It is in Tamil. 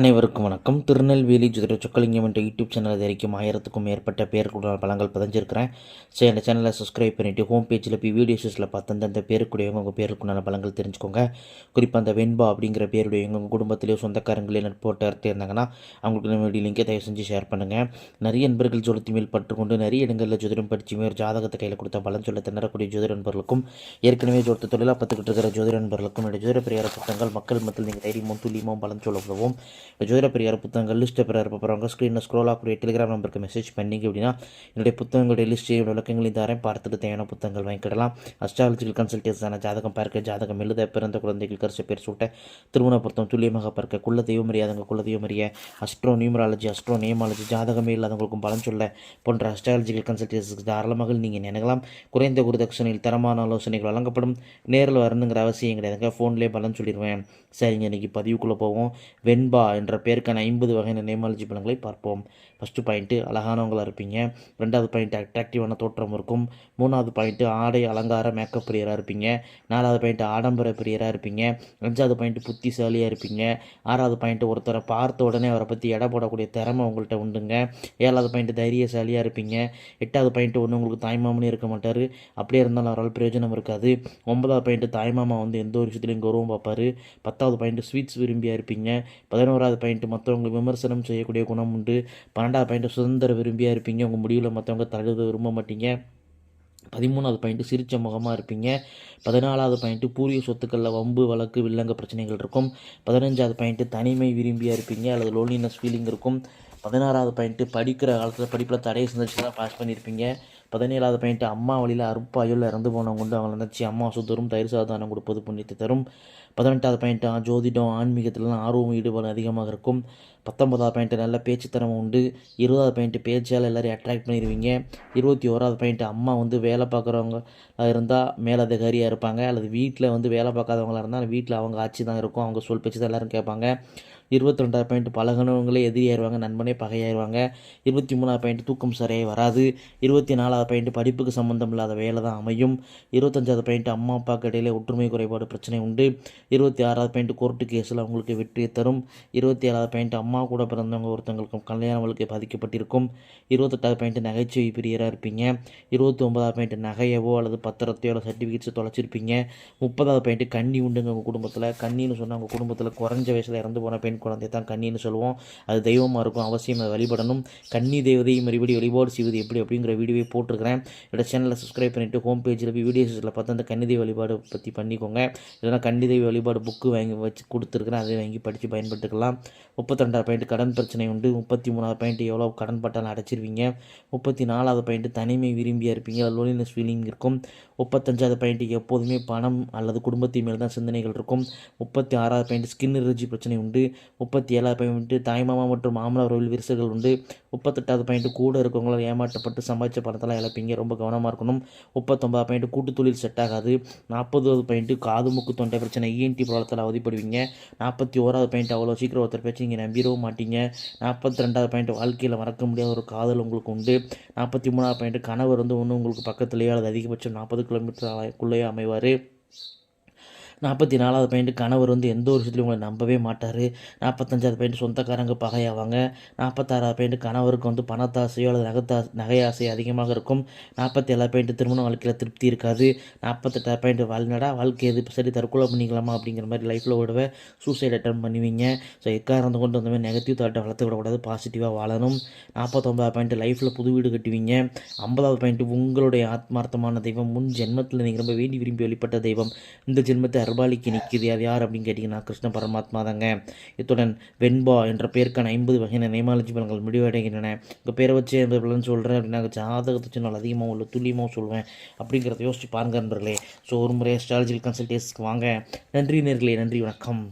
அனைவருக்கும் வணக்கம். திருநெல்வேலி ஜோதிட சொக்கலிங்கம் என்ற யூடியூப் சேனல் வரைக்கும் ஆயிரத்துக்கும் மேற்பட்ட பேருக்குள்ள பலங்கள் பதிஞ்சிருக்கிறேன். ஸோ இந்த சேனலை சப்ஸ்கிரைப் பண்ணிவிட்டு ஹோம் பேஜில் போய் வீடியோஸில் பார்த்து அந்தந்த பேருக்குடையவங்க உங்கள் பேருக்குண்டான பலங்கள் தெரிஞ்சுக்கோங்க. குறிப்பாக அந்த வெண்பா அப்படிங்கிற பேருடையவங்க உங்கள் குடும்பத்திலேயோ சொந்தக்காரங்களே நட்போட்டு இருந்தாங்கன்னா அவங்களுக்கு நம்ம வீடியோ லிங்கை தயவு செஞ்சு ஷேர் பண்ணுங்கள் நிறைய நண்பர்கள் ஜோதிடத்து மேல் பட்டுக்கொண்டு நிறைய இடங்களில் ஜோதிடம் படித்து ஒரு ஜாதகத்தை கையில் கொடுத்த பலன் சொல்ல திணறக்கூடிய ஜோதிட நண்பர்களுக்கும் ஏற்கனவே ஜோதிட தொழிலாக பார்த்துக்கிட்டு இருக்கிற ஜோதிட நண்பர்களுக்கும் என்னுடைய ஜோதிட பிரியார புத்தகங்கள் மக்கள் மத்தியில் நீங்கள் தைரியமும் துல்லியமும் பலன் சொல்ல உதவும். ஜோதிட பெரியார் புத்தகங்கள் லிஸ்ட்டை பெற போகிறவங்க ஸ்க்ரீனில் ஸ்க்ரோல் ஆகக்கூடிய டெலிகிராம் நம்பருக்கு மெசேஜ் பண்ணிங்க அப்படின்னா என்னுடைய புத்தகங்களுடைய லிஸ்ட்டு விளக்கங்களையும் தரேன். பார்த்துட்டு தேவையான புத்தகங்கள் வாங்கிக்கிடலாம். அஸ்ட்ராலஜிக்கல் கன்சல்டேஷனான ஜாதகம் பார்க்க ஜாதகம் எழுத பிறந்த குழந்தைகள் கரிச பேர் சூட்ட திருமண பொருத்தம் துல்லியமாக பார்க்க குள்ள தெய்வம் அறியாதவங்க குல தெய்வம் அறிய அஸ்ட்ரோ நியூமராலஜி அஸ்ட்ரோ நேமாலஜி ஜாதகமே இல்லாதவங்களுக்கும் பலன் சொல்ல போன்ற அஸ்ட்ராலஜிக்கல் கன்சல்டேஷன்ஸ் தாராளமாக நீங்கள் நினைக்கலாம் குறைந்த குருதட்சணையில் தரமான ஆலோசனைகள் வழங்கப்படும். நேரில் வரணுங்கிற அவசியம் கிடையாதுங்க. ஃபோன்லேயே பலன் சொல்லிடுவேன். சரிங்க இன்றைக்கி பதிவுக்குள்ளே போவோம். வெண்பா என்ற பேருக்கான ஐம்பது வகையான நேமாலஜி பலன்களை பார்ப்போம். ஃபஸ்ட்டு பாயிண்ட்டு அழகானவங்களாக இருப்பீங்க. ரெண்டாவது பாயிண்ட் அட்ராக்டிவான தோற்றம் இருக்கும். மூணாவது பாயிண்ட்டு ஆடை அலங்கார மேக்கப் பிரியராக இருப்பீங்க. நாலாவது பாயிண்ட்டு ஆடம்பர பிரியராக இருப்பீங்க. அஞ்சாவது பாயிண்ட்டு புத்திசாலியாக இருப்பீங்க. ஆறாவது பாயிண்ட்டு ஒருத்தரை பார்த்த உடனே அவரை பற்றி எடை போடக்கூடிய திறமை உங்கள்கிட்ட உண்டுங்க. ஏழாவது பாயிண்ட்டு தைரியசாலியாக இருப்பீங்க. எட்டாவது பாயிண்ட்டு ஒன்று உங்களுக்கு தாய்மாமனே இருக்க மாட்டார். அப்படியே இருந்தாலும் அவரால் பிரயோஜனம் இருக்காது. ஒன்பதாவது பாயிண்ட்டு தாய்மாமா வந்து எந்த ஒரு விஷயத்துலையும் கௌரவம் பார்ப்பார். பத்தாவது பாயிண்ட்டு ஸ்வீட்ஸ் விரும்பியாக இருப்பீங்க. பதினோராவது பாயிண்ட்டு மற்றவங்களுக்கு விமர்சனம் செய்யக்கூடிய குணம் உண்டு. பன்னெண்டாவது பாயிண்ட் சுதந்திர விரும்பியாக இருப்பீங்க. உங்கள் முடிவில் மற்றவங்க தழுவ விரும்ப மாட்டீங்க. பதிமூணாவது பாயிண்ட்டு சிரிச்ச முகமாக இருப்பீங்க. பதினாலாவது பாயிண்ட்டு பூர்வீக சொத்துக்களில் வம்பு வழக்கு வில்லங்க பிரச்சனைகள் இருக்கும். பதினஞ்சாவது பாயிண்ட்டு தனிமை விரும்பியாக இருப்பீங்க. அல்லது லோன்லினஸ் ஃபீலிங் இருக்கும். பதினாறாவது பாயிண்ட்டு படிக்கிற காலத்தில் படிப்பில் தடையை சந்திச்சு தான் பாஸ் பண்ணியிருப்பீங்க. பதினேழாவது பாயிண்ட்டு அம்மா வழியில் அருப்பாயுள் இறந்து போனவங்க கொண்டு அவங்களை நினச்சி அம்மா சுத்தரும் தயிர் சாதானம் கொடுப்பது புண்ணியத்தை தரும். பதினெட்டாவது பாயிண்ட்டு ஜோதிடம் ஆன்மீகத்திலலாம் ஆர்வம் ஈடுபாடு அதிகமாக இருக்கும். பத்தொன்பதாவது பாயிண்ட்டு நல்ல பேச்சு திறமை உண்டு. இருபதாவது பாயிண்ட்டு பேச்சால் எல்லோரையும் அட்ராக்ட் பண்ணிடுவீங்க இருபத்தி ஓராவது பாயிண்ட்டு அம்மா வந்து வேலை பார்க்குறவங்க இருந்தால் மேலதிகாரியாக இருப்பாங்க. அல்லது வீட்டில் வந்து வேலை பார்க்காதவங்களாக இருந்தால் வீட்டில் அவங்க ஆட்சி தான் இருக்கும். அவங்க சொல் பேச்சு தான் எல்லோரும் கேட்பாங்க. இருபத்தி ரெண்டாவது பாயிண்ட் பழகினவங்களே எதிரியாயிருவாங்க நண்பனே பகையாயிருவாங்க. இருபத்தி மூணாவது பாயிண்ட் தூக்கம் சரியாக வராது. இருபத்தி நாலாவது பாயிண்ட் படிப்புக்கு சம்மந்தம் இல்லாத வேலை தான் அமையும். இருபத்தஞ்சாவது பாயிண்ட் அம்மா அப்பாவுக்கு இடையிலே ஒற்றுமை குறைபாடு பிரச்சனை உண்டு. இருபத்தி ஆறாவது பாயிண்ட் கோர்ட்டு கேஸில் அவங்களுக்கு வெற்றியை தரும். இருபத்தி ஏழாவது பாயிண்ட் அம்மா கூட பிறந்தவங்க ஒருத்தவங்களுக்கும் கல்யாணம் வாழ்க்கை பாதிக்கப்பட்டிருக்கும். இருபத்தெட்டாவது பாயிண்ட் நகைச்சுவை பிரியராக இருப்பீங்க. இருபத்தி ஒன்பதாவது பாயிண்ட் நகையவோ அல்லது பத்திரத்தையோ அல்லது சர்டிஃபிகேட்ஸோ தொலைச்சிருப்பீங்க. முப்பதாவது பாயிண்ட் கண்ணி உண்டுங்க உங்கள் குடும்பத்தில். கண்ணின்னு சொன்னால் உங்கள் குடும்பத்தில் குறைஞ்ச வயசில் இறந்து போன பெண் குழந்தை தான் கண்ணின்னு சொல்லுவோம். அது தெய்வமாக இருக்கும் அவசியம் அதை வழிபடணும். கன்னி தேவதையை மறுபடி வழிபாடு செய்வது எப்படி அப்படிங்கிற வீடியோவை போட்டிருக்கிறேன். என்னோட சேனலை சப்ஸ்கிரைப் பண்ணிவிட்டு ஹோம் பேஜில் போய் வீடியோஸில் பார்த்து அந்த கன்னி தெய்வ வழிபாடு பற்றி பண்ணிக்கோங்க. இல்லைனா கன்னி தெய்வ வழிபாடு புக்கு வாங்கி வச்சு கொடுத்துருக்குறேன் அதை வாங்கி படித்து பயன்பட்டுக்கலாம் முப்பத்திரெண்டாவது பாயிண்ட் கடன் பிரச்சனை உண்டு. முப்பத்தி மூணாவது பாயிண்ட் எவ்வளோ கடன் பட்டாலும் அடைச்சிருவீங்க. முப்பத்தி நாலாவது பாயிண்ட் தனிமை விரும்பியாக இருப்பீங்க. லோலினஸ் ஃபீலிங் இருக்கும். முப்பத்தஞ்சாவது பாயிண்ட் எப்போதுமே பணம் அல்லது குடும்பத்தின் மேல் தான் சிந்தனைகள் இருக்கும். முப்பத்தி ஆறாவது பாயிண்ட் ஸ்கின் எனர்ஜி பிரச்சனை உண்டு. முப்பத்தி ஏழாவது பாயிண்ட்டு தாய்மாமா மற்றும் மாமனார் உறவில் விரிசல்கள் உண்டு. முப்பத்தெட்டாவது பாயிண்ட் கூட இருக்கவங்களால் ஏமாற்றப்பட்டு சம்பாதிச்ச பணத்தெல்லாம் இழப்பீங்க ரொம்ப கவனமாக இருக்கணும். முப்பத்தொம்பது பாயிண்ட் கூட்டு தொழில் செட் ஆகாது. நாற்பதாவது பாயிண்ட்டு காது மூக்கு தொண்டை பிரச்சனை இஎன்டி ப்ராப்ளத்தில் அவதிப்படுவீங்க. நாற்பத்தி ஓராவது பாயிண்ட் அவ்வளோ சீக்கிரம் ஒருத்தர் பேச்சு நீங்கள் நம்பிடவும் மாட்டீங்க. நாற்பத்தி ரெண்டாவது பாயிண்ட் வாழ்க்கையில் மறக்க முடியாத ஒரு காதல் உங்களுக்கு உண்டு. நாற்பத்தி மூணாவது பாயிண்ட் கணவர் வந்து ஒன்று உங்களுக்கு பக்கத்துலேயோ அல்லது அதிகபட்சம் நாற்பது கிலோமீட்டர் குள்ளேயோ அமைவார். நாற்பத்தி நாலாவது பாயிண்ட் கணவர் வந்து எந்த ஒரு விஷயத்துலையும் உங்களை நம்பவே மாட்டார். நாற்பத்தஞ்சாவது பாயிண்ட் சொந்தக்காரங்க பகையாவாங்க. நாற்பத்தாறாவது பாயிண்ட் கணவருக்கு வந்து பணத்தாசையோ அல்லது நகத்தா நகையாசை அதிகமாக இருக்கும். நாற்பத்தி ஏழாவது பாயிண்ட் திருமண வாழ்க்கையில் திருப்தி இருக்காது. நாற்பத்தெட்டாவது பாயிண்ட் வாழ்நடா வாழ்க்கை எது சரி தற்கொலை பண்ணிக்கலாமா அப்படிங்கிற மாதிரி லைஃப்பில் விடவே சூசைட் அட்டம் பண்ணுவீங்க. ஸோ எக்காரந்து கொண்டு அந்த மாதிரி நெகட்டிவ் தாட்டை வளர்த்து விடக்கூடாது பாசிட்டிவாக வாழணும். நாற்பத்தொம்பதாவது பாயிண்ட் லைஃப்பில் புது வீடு கட்டுவீங்க. ஐம்பதாவது பாயிண்ட் உங்களுடைய ஆத்மார்த்தமான தெய்வம். முன் ஜென்மத்தில் நீங்கள் ரொம்ப வேண்டி விரும்பி வெளிப்பட்ட தெய்வம். இந்த ஜென்மத்தை அர்பாலிக்கு நிற்கிது அது யார் அப்படின்னு கேட்டிங்கன்னா கிருஷ்ண பரமாத்மா தாங்க. இத்துடன் வெண்பா என்ற பேருக்கான ஐம்பது வகையான நேமாலஜி பலன்கள் முடிவடைகின்றன. உங்கள் பேரை வச்சு எந்த பலன் சொல்கிறேன் அப்படின்னா ஜாதகத்தை சொன்னால் அதிகமாக உள்ள துல்லியமாக சொல்லுவேன் அப்படிங்கிறத யோசிச்சு பாருங்க நண்பர்களே. ஸோ ஒரு முறை அஸ்ட்ராலஜிக்கல் கன்சல்டேஷனுக்கு வாங்க. நன்றி நேர்களே நன்றி வணக்கம்.